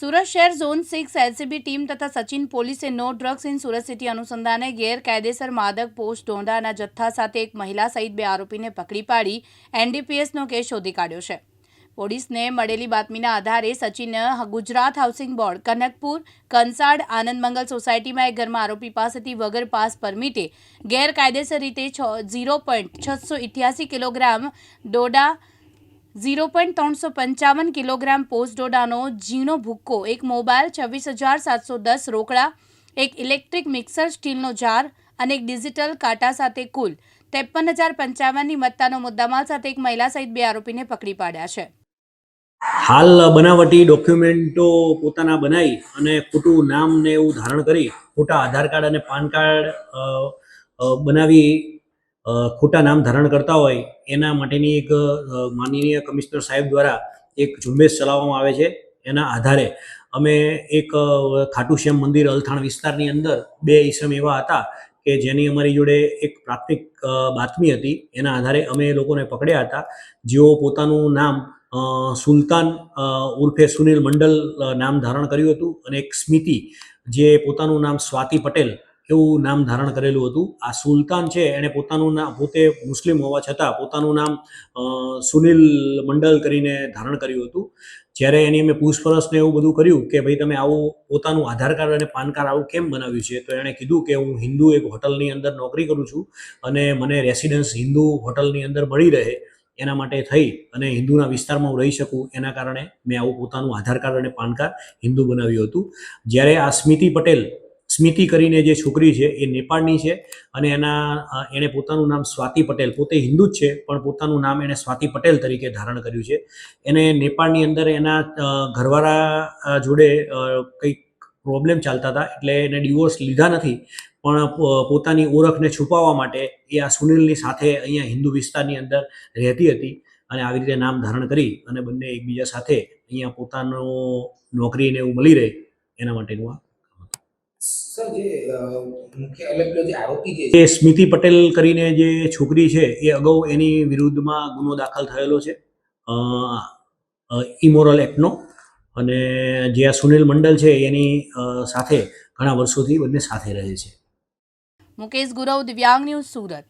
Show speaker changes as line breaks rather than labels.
સુરત શહેર zone six LCB team તથા સચિન પોલીસે no drugs in Surat city અનુસંધાને ગેરકાયદેસર માદક પોસ્ટ ઢોંઢાના જથ્થા સાથે એક મહિલા સહિત બે આરોપીને પકડી પાડી એનડીપીએસનો કેસ શોધી કાઢ્યો છે. પોલીસને મળેલી બાતમીના આધારે સચિન ગુજરાત હાઉસિંગ બોર્ડ, કનકપુર, કંસાડ, આનંદ મંગલ સોસાયટીમાં એક ઘરમાં આરોપી પાસેથી વગર પાસ પરમિટે ગેરકાયદેસર રીતે છ ઝીરો પોઈન્ટ છસો ઇઠ્યાસી કિલોગ્રામ ડોડા ઝીરો પોઈન્ટ ત્રણસો પંચાવન કિલોગ્રામ પોસ્ટ ડોડાનો ઝીણો ભૂક્કો, એક મોબાઈલ છવ્વીસ હજાર સાતસો દસ રોકડા, એક ઇલેક્ટ્રિક મિક્સર સ્ટીલનો જાર અને એક ડિજિટલ કાંટા સાથે કુલ ત્રેપન હજાર પંચાવનની મત્તાનો મુદ્દામાલ સાથે એક મહિલા સહિત બે આરોપીને પકડી પાડ્યા છે.
હાલ બનાવટી ડોક્યુમેન્ટો પોતાના બનાવી અને ખોટું નામ ને એવું ધારણ કરી, ખોટા આધાર કાર્ડ અને પાન કાર્ડ બનાવી ખોટા નામ ધારણ કરતા હોય, એના માટેની એક માનનીય કમિશનર સાહેબ દ્વારા એક ઝુંબેશ ચલાવવામાં આવે છે, એના આધારે. અમે એક ખાટુશ્યામ ખાટુ શ્યામ મંદિર અલથાણ વિસ્તારની અંદર બે ઈસમ એવા હતા કે જેની અમારી જોડે એક પ્રાથમિક બાતમી હતી. એના આધારે અમે એ લોકોને પકડ્યા હતા. જેઓ પોતાનું નામ સુલતાન ઉર્ફે સુનિલ મંડલ નામ ધારણ કર્યું હતું. અને એક સ્મિતિ, જે પોતાનું નામ સ્વાતિ પટેલ એવું નામ ધારણ કરેલું હતું. આ સુલતાન છે એણે પોતાનું નામ, પોતે મુસ્લિમ હોવા છતાં પોતાનું નામ સુનિલ મંડલ કરીને ધારણ કર્યું હતું. જ્યારે એની અમે પૂછપરછને એવું બધું કર્યું કે ભાઈ તમે આવું પોતાનું આધાર કાર્ડ અને પાન કાર્ડ આવું કેમ બનાવ્યું છે, તો એણે કીધું કે હું હિન્દુ એક હોટલની અંદર નોકરી કરું છું અને મને રેસિડન્સ હિન્દુ હોટલની અંદર મળી રહે એના માટે થઈ અને હિન્દુના વિસ્તારમાં હું રહી શકું એના કારણે મેં આવું પોતાનું આધાર કાર્ડ અને પાન કાર્ડ હિન્દુ બનાવ્યું હતું. જ્યારે આ સ્મિતિ પટેલ સ્મિતિ કરીને જે છોકરી છે એ નેપાળની છે અને એના એણે પોતાનું નામ સ્વાતિ પટેલ, પોતે હિન્દુ જ છે, પણ પોતાનું નામ એણે સ્વાતિ પટેલ તરીકે ધારણ કર્યું છે. એને નેપાળની અંદર એના ઘરવાળા જોડે કંઈક પ્રોબ્લેમ ચાલતા હતા એટલે એને ડિવોર્સ લીધા નથી, પણ પોતાની ઓળખને છુપાવવા માટે એ આ સુનિલની સાથે અહીંયા હિન્દુ વિસ્તારની અંદર રહેતી હતી અને આવી રીતે નામ ધારણ કરી અને બંને એકબીજા સાથે અહીંયા પોતાનો નોકરીને એવું મળી રહે એના માટેનું આ એ સ્મિતિ પટેલ કરીને જે છોકરી છે એ અગાઉ એની વિરુદ્ધમાં ગુનો દાખલ થયેલો છે. ઇમોરલ એક્ટનો. અને જે આ સુનિલ મંડલ છે એની સાથે ઘણા વર્ષોથી બંને સાથે રહે છે.
મુકેશ ગુરવ દિવ્યાંગ ન્યૂઝ સુરત.